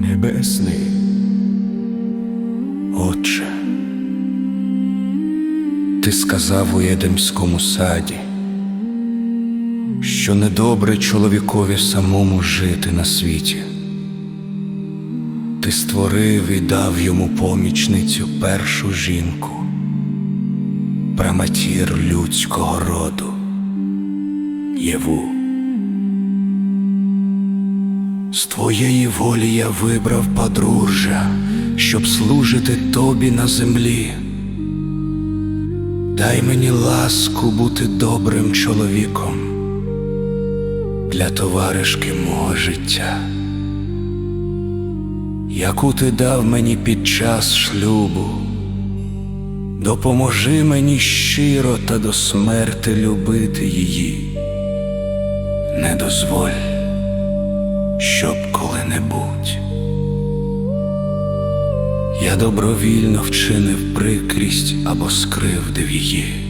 Небесний. Отче, ти сказав у Едемському саді, що недобре чоловікові самому жити на світі. Ти створив і дав йому помічницю першу жінку, праматір людського роду, Єву. З твоєї волі я вибрав подружжя, щоб служити тобі на землі. Дай мені ласку бути добрим чоловіком для товаришки мого життя, яку ти дав мені під час шлюбу. Допоможи мені щиро та до смерти любити її. Не дозволь коли-небудь я добровільно вчинив прикрість або скривдив її.